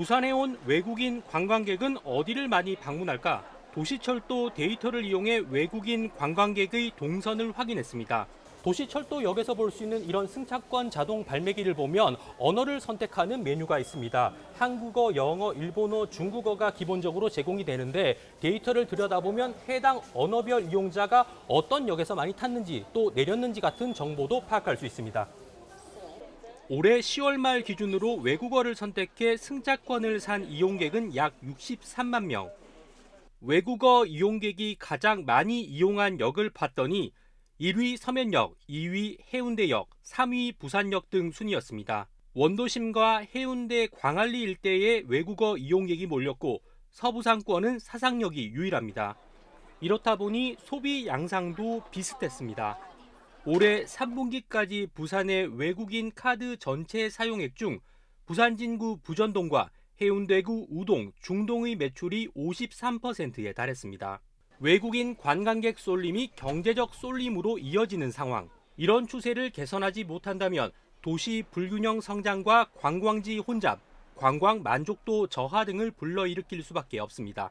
부산에 온 외국인 관광객은 어디를 많이 방문할까? 도시철도 데이터를 이용해 외국인 관광객의 동선을 확인했습니다. 도시철도역에서 볼 수 있는 이런 승차권 자동 발매기를 보면 언어를 선택하는 메뉴가 있습니다. 한국어, 영어, 일본어, 중국어가 기본적으로 제공이 되는데 데이터를 들여다보면 해당 언어별 이용자가 어떤 역에서 많이 탔는지 또 내렸는지 같은 정보도 파악할 수 있습니다. 올해 10월 말 기준으로 외국어를 선택해 승차권을 산 이용객은 약 63만 명. 외국어 이용객이 가장 많이 이용한 역을 봤더니 1위 서면역, 2위 해운대역, 3위 부산역 등 순이었습니다. 원도심과 해운대 광안리 일대에 외국어 이용객이 몰렸고 서부상권은 사상역이 유일합니다. 이렇다 보니 소비 양상도 비슷했습니다. 올해 3분기까지 부산의 외국인 카드 전체 사용액 중 부산 진구 부전동과 해운대구 우동, 중동의 매출이 53%에 달했습니다. 외국인 관광객 쏠림이 경제적 쏠림으로 이어지는 상황. 이런 추세를 개선하지 못한다면 도시 불균형 성장과 관광지 혼잡, 관광 만족도 저하 등을 불러일으킬 수밖에 없습니다.